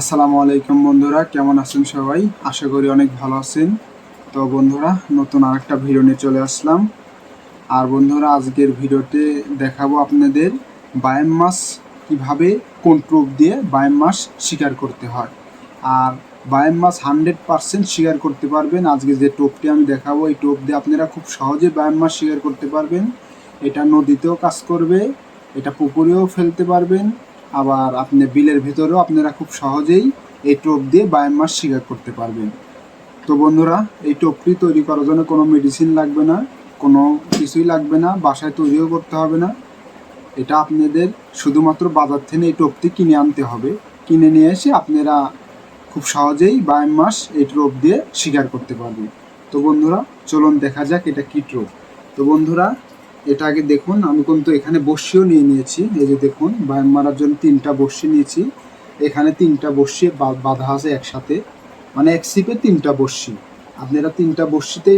আসসালামু আলাইকুম বন্ধুরা, কেমন আছেন সবাই? আশা করি অনেক ভালো আছেন। তো বন্ধুরা, নতুন আরেকটা ভিডিও নিয়ে চলে আসলাম। আর বন্ধুরা, আজকের ভিডিওতে দেখাবো আপনাদের বায়াম মাছ কীভাবে কোন প্রুফ দিয়ে বায়াম মাছ শিকার করতে হয়। আর বায়াম মাছ হান্ড্রেড পারসেন্ট শিকার করতে পারবেন। আজকে যে টোপটি আমি দেখাবো, এই টোপ দিয়ে আপনারা খুব সহজে বায়াম মাছ শিকার করতে পারবেন। এটা নদীতেও কাজ করবে, এটা পুকুরেও ফেলতে পারবেন। আবার আপনি বিলের ভেতরেও আপনারা খুব সহজেই এই টোপ দিয়ে বায়াম মাছ শিকার করতে পারবেন। তো বন্ধুরা, এই টোপটি তৈরি করার জন্য কোনো মেডিসিন লাগবে না, কোনো কিছুই লাগবে না, বাসায় তৈরিও করতে হবে না। এটা আপনাদের শুধুমাত্র বাজার থেকে এই টোপটি কিনে আনতে হবে। কিনে নিয়ে এসে আপনারা খুব সহজেই বায়াম মাছ এই টোপ দিয়ে শিকার করতে পারবেন। তো বন্ধুরা, চলুন দেখা যাক এটা কী টোপ। তো বন্ধুরা এটা আগে দেখুন, আমি কিন্তু এখানে বসিও নিয়ে নিয়েছি, এই যে দেখুন বায়াম মারার জন্য তিনটা বসি নিয়েছি। এখানে তিনটা বসি বাঁধা আছে একসাথে। মানে এক সিপে তিনটা বসি আপনারা তিনটা বসিতে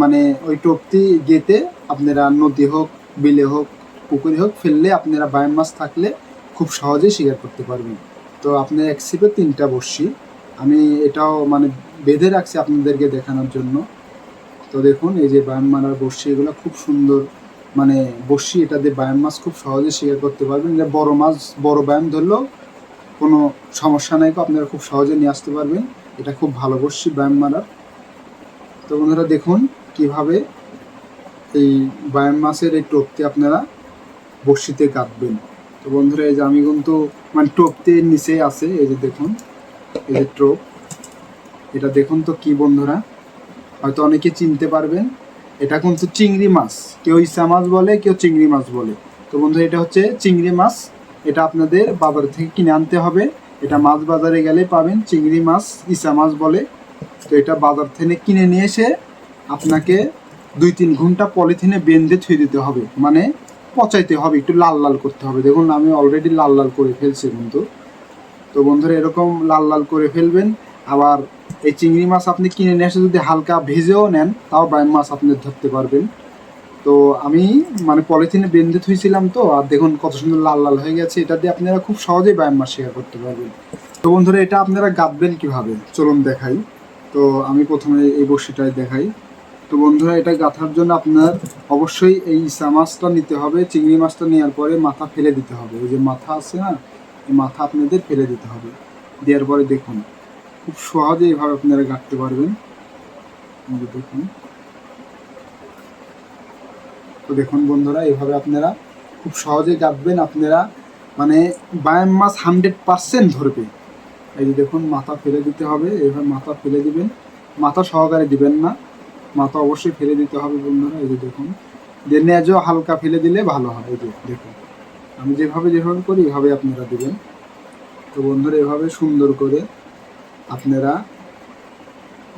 মানে ওই টোপটি গেতে আপনারা নদী হোক, বিলে হোক, পুকুরে হোক ফেললে আপনারা বায়াম মাছ থাকলে খুব সহজেই শিকার করতে পারবেন। তো আপনি এক সিপে তিনটা বসি আমি এটাও মানে বেঁধে রাখছি আপনাদেরকে দেখানোর জন্য। তো দেখুন, এই যে বায়াম মারার বসি এগুলো খুব সুন্দর মানে বসি, এটা দিয়ে বায়াম মাছ খুব সহজে শিকার করতে পারবেন। এটা বড় মাছ, বড় ব্যায়াম ধরলেও কোনো সমস্যা নাই আপনারা খুব সহজে নিয়ে আসতে পারবেন। এটা খুব ভালো বসি ব্যায়াম মারার। তো বন্ধুরা দেখুন কীভাবে এই বায়াম মাছের এই টোপতে আপনারা বড়শিতে কাটবেন। তো বন্ধুরা এই যে আমি কিন্তু মানে টোপতে নিচে আছে, এই যে দেখুন, এই যে টোপ। এটা দেখুন তো কি বন্ধুরা, হয়তো অনেকে চিনতে পারবেন। এটা কিন্তু চিংড়ি মাছ। কেউ ইসা মাছ বলে, কেউ চিংড়ি মাছ বলে। তো বন্ধু এটা হচ্ছে চিংড়ি মাছ। এটা আপনাদের বাজার থেকে কিনে আনতে হবে। এটা মাছ বাজারে গেলে পাবেন চিংড়ি মাছ ইসা মাছ বলে। তো এটা বাজার থেকে কিনে নিয়ে এসে আপনাকে দুই তিন ঘণ্টা পলিথিনে বেঁধে থুয়ে দিতে হবে। মানে পচাইতে হবে, একটু লাল লাল করতে হবে। দেখুন, আমি অলরেডি লাল লাল করে ফেলছি বন্ধু। তো বন্ধুরা, এরকম লাল লাল করে ফেলবেন। আবার এই চিংড়ি মাছ আপনি কিনে নিয়ে এসে যদি হালকা ভেজেও নেন, তাও বাইম মাছ আপনি ধরতে পারবেন। তো আমি মানে পলিথিনে বেঁধে থুইছিলাম তো, আর দেখুন কত সুন্দর লাল লাল হয়ে গেছে। এটা দিয়ে আপনারা খুব সহজেই বায়াম মাছ শেয়ার করতে পারবেন। তো বন্ধুরা, এটা আপনারা গাঁথবেন কীভাবে? চলুন দেখাই। তো আমি প্রথমে এই বড়শিটাই দেখাই। তো বন্ধুরা, এটা গাঁথার জন্য আপনার অবশ্যই এই ইসা মাছটা নিতে হবে। চিংড়ি মাছটা নেওয়ার পরে মাথা ফেলে দিতে হবে। ওই যে মাথা আছে না, এই মাথা আপনাদের ফেলে দিতে হবে। দেওয়ার পরে দেখুন। খুব সহজে এভাবে আপনারা গাঁথতে পারবেন। দেখুন। তো দেখুন বন্ধুরা এইভাবে আপনারা খুব সহজে গাঁথবেন আপনারা মানে বায়াম মাছ হান্ড্রেড পার্সেন্ট ধরবে। এই যে দেখুন, মাথা ফেলে দিতে হবে। এইভাবে মাথা ফেলে দিবেন। মাথা সহকারে দিবেন না। মাথা অবশ্যই ফেলে দিতে হবে বন্ধুরা, এই যে দেখুন। যে নেজও হালকা ফেলে দিলে ভালো হয়, এই যে দেখুন। আমি যেভাবে যেভাবে করি, এভাবে আপনারা দিবেন। তো বন্ধুরা, এভাবে সুন্দর করে আপনারা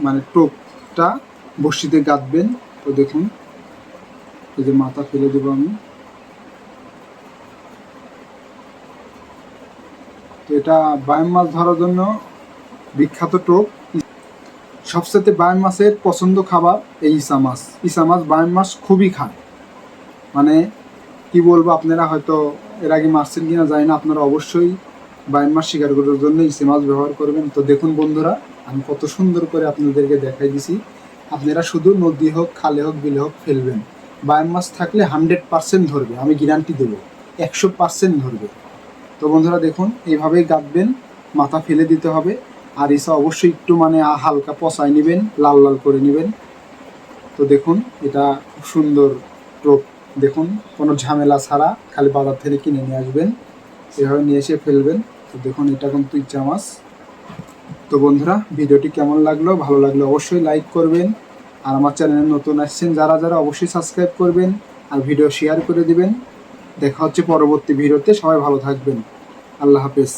মানে টোপটা বসিতে গাঁথবেন। তো দেখুন, এই যে মাথা ফেলে দেবো আমি। তো এটা বায়াম মাছ ধরার জন্য বিখ্যাত টোপ। সবচেয়ে বায়াম মাছের পছন্দ খাবার এই ইসা মাছ। ইসা মাছ বায়াম মাছ খুবই খায়। মানে কি বলব, আপনারা হয়তো এর আগে মারছেন কিনা যায় না, আপনারা অবশ্যই বায়াম মাছ শিকার করার জন্য ইসে মাছ ব্যবহার করবেন। তো দেখুন বন্ধুরা, আমি কত সুন্দর করে আপনাদেরকে দেখাই দিছি। আপনারা শুধু নদী হোক, খালে হোক, বিলে হোক ফেলবেন। বায়াম মাছ থাকলে হান্ড্রেড পার্সেন্ট ধরবে, আমি গ্যারান্টি দেবো। একশো পার্সেন্ট ধরবে। তো বন্ধুরা দেখুন, এইভাবেই গাঁথবেন মাথা ফেলে দিতে হবে। আর ইসা অবশ্যই একটু মানে হালকা পচাই নেবেন, লাল লাল করে নেবেন। তো দেখুন, এটা খুব সুন্দর টোপ। দেখুন, কোনো ঝামেলা ছাড়া খালি বাজার থেকে কিনে নিয়ে আসবেন। এভাবে নিয়ে এসে ফেলবেন। তো দেখুন, এটা কিন্তু ইচ্ছা মাছ তো বন্ধুরা, ভিডিওটি কেমন লাগল, ভালো লাগলে অবশ্যই লাইক করবেন। আর আমার চ্যানেলে নতুন আসছেন যারা যারা, অবশ্যই সাবস্ক্রাইব করবেন আর ভিডিও শেয়ার করে দিবেন। দেখা হচ্ছে পরবর্তী ভিডিওতে, সবাই ভালো থাকবেন। আল্লাহ হাফেজ।